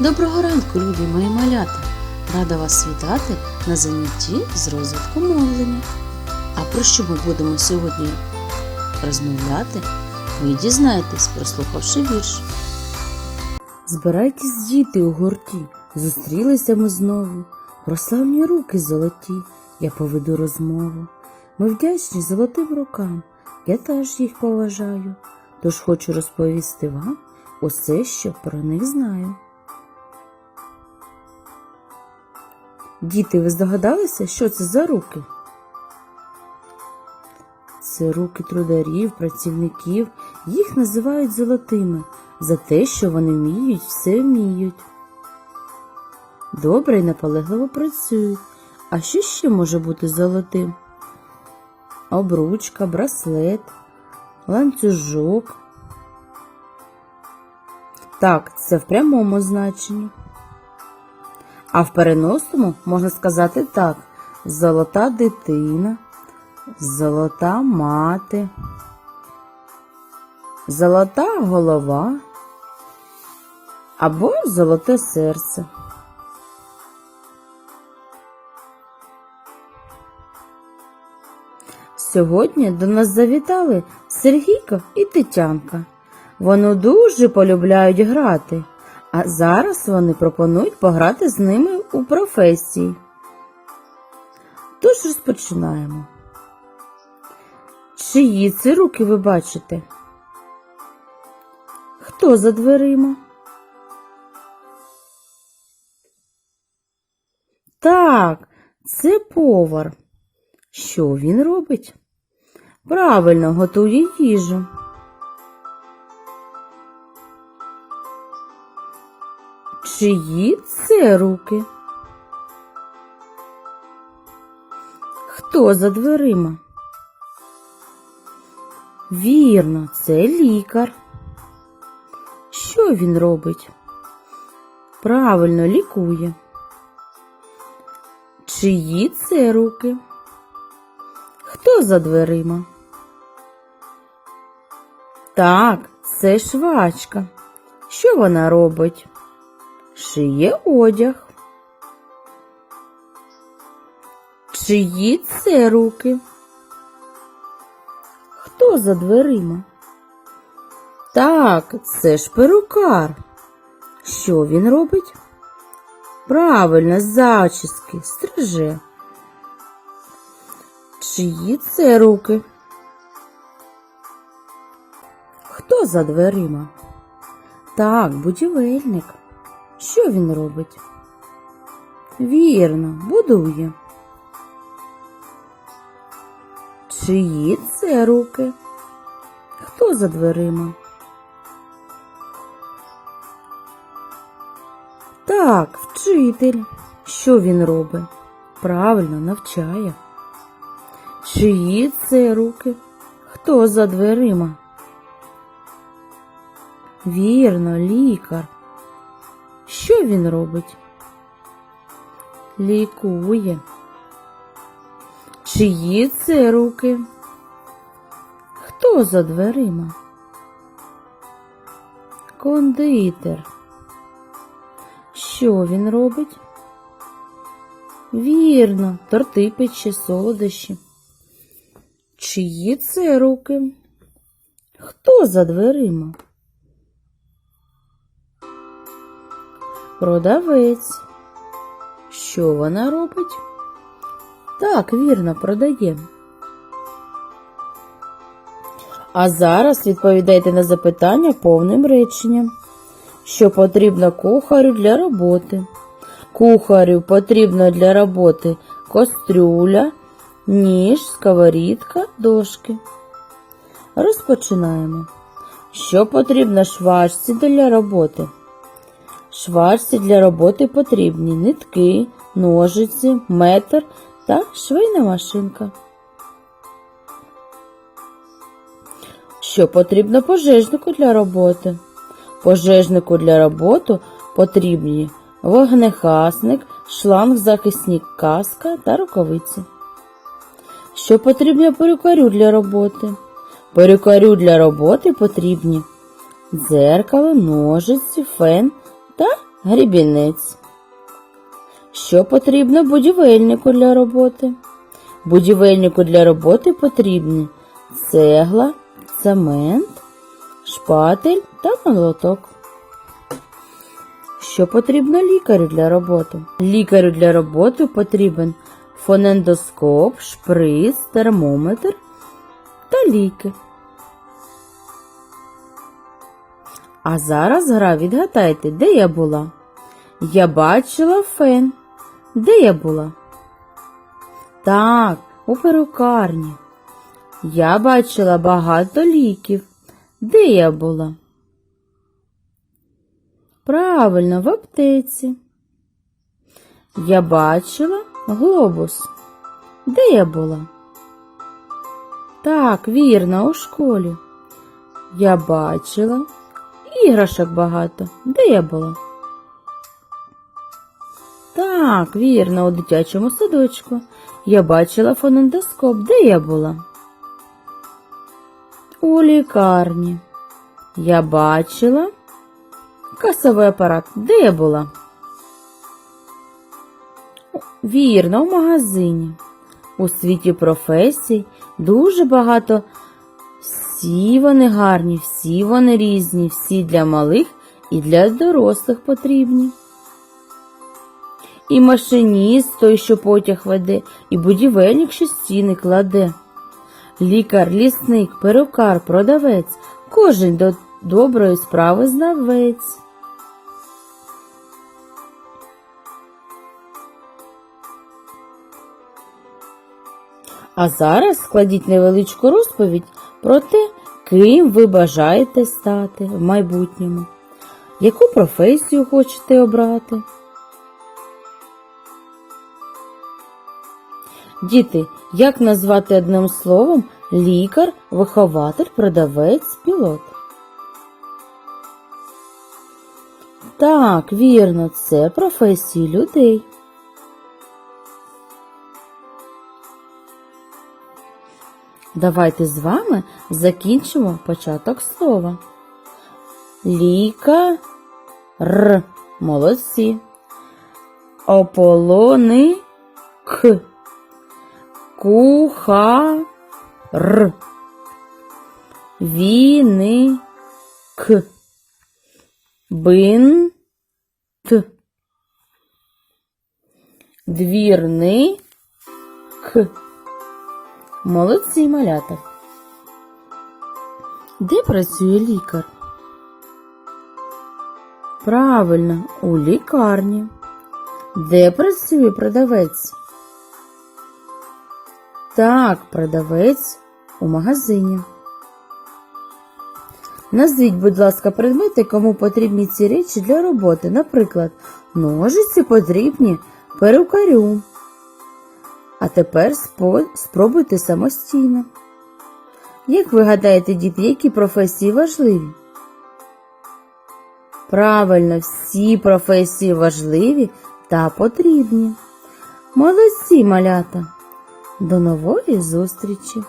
Доброго ранку, любі мої малята! Рада вас вітати на занятті з розвитку мовлення. А про що ми будемо сьогодні розмовляти? Ви дізнаєтесь, прослухавши вірш. Збирайтесь, діти, у гурті, зустрілися ми знову. Про славні руки золоті я поведу розмову. Ми вдячні золотим рукам, я теж їх поважаю. Тож хочу розповісти вам усе, що про них знаю. Діти, ви здогадалися, що це за руки? Це руки трударів, працівників. Їх називають золотими за те, що вони вміють, все вміють. Добре і наполегливо працюють. А що ще може бути золотим? Обручка, браслет, ланцюжок. Так, це в прямому значенні. А в переносному можна сказати так: золота дитина, золота мати, золота голова або золоте серце. Сьогодні до нас завітали Сергійко і Тетянка. Вони дуже полюбляють грати, а зараз вони пропонують пограти з ними у професії. Тож розпочинаємо. Чиї це руки ви бачите? Хто за дверима? Так, це повар. Що він робить? Правильно готує їжу. Чиї це руки? Хто за дверима? Вірно, це лікар. Що він робить? Правильно лікує. Чиї це руки? Хто за дверима? Так, це швачка. Що вона робить? Шиє одяг. Чиї це руки? Хто за дверима? Так, це ж перукар. Що він робить? Правильно, зачіски, стриже. Чиї це руки? Хто за дверима? Так, будівельник. Що він робить? Вірно, будує. Чиї це руки? Хто за дверима? Так, вчитель. Що він робить? Правильно навчає. Чиї це руки? Хто за дверима? Вірно, лікар. Що він робить? Лікує. Чиї це руки? Хто за дверима? Кондитер. Що він робить? Вірно, торти пече солодощі. Чиї це руки? Хто за дверима? Продавець. Що вона робить? Так, вірно, продає. А зараз відповідайте на запитання повним реченням. Що потрібно кухарю для роботи? Кухарю потрібно для роботи кастрюля, ніж, сковорідка, дошки. Розпочинаємо. Що потрібно швачці для роботи? Швачці для роботи потрібні нитки, ножиці, метр та швейна машинка. Що потрібно пожежнику для роботи? Пожежнику для роботи потрібні вогнехасник, шланг захисник каска та рукавиці. Що потрібно перукарю для роботи? Перукарю для роботи потрібні дзеркало, ножиці, фен та грібінець. Що потрібно будівельнику для роботи? Будівельнику для роботи потрібні цегла, цемент, шпатель та молоток. Що потрібно лікарю для роботи? Лікарю для роботи потрібен фонендоскоп, шприц, термометр та ліки. А зараз гра відгадайте, де я була? Я бачила фен. Де я була? Так, у перукарні. Я бачила багато ліків. Де я була? Правильно, в аптеці. Я бачила глобус. Де я була? Так, вірно, у школі. Я бачила іграшок багато. Де я була? Так, вірно, у дитячому садочку. Я бачила фонендоскоп. Де я була? У лікарні. Я бачила касовий апарат. Де я була? Вірно, в магазині. У світі професій дуже багато. Всі вони гарні, всі вони різні, всі для малих і для дорослих потрібні. І машиніст той, що потяг веде, і будівельник, що стіни кладе. Лікар, лісник, перукар, продавець, кожен до доброї справи знавець. А зараз складіть невеличку розповідь про те, ким ви бажаєте стати в майбутньому, яку професію хочете обрати. Діти, як назвати одним словом лікар, вихователь, продавець, пілот? Так, вірно, це професії людей. Давайте з вами закінчимо початок слова. Лікар. Молодці. Ополоник. Кухар. Віник. Бинт. Двірник. Молодці і малята. Де працює лікар? Правильно, у лікарні. Де працює продавець? Так, продавець у магазині. Назвіть, будь ласка, предмети, кому потрібні ці речі для роботи. Наприклад, ножиці потрібні перукарю. А тепер спробуйте самостійно. Як ви гадаєте, діти, які професії важливі? Правильно, всі професії важливі та потрібні. Молодці, малята! До нової зустрічі!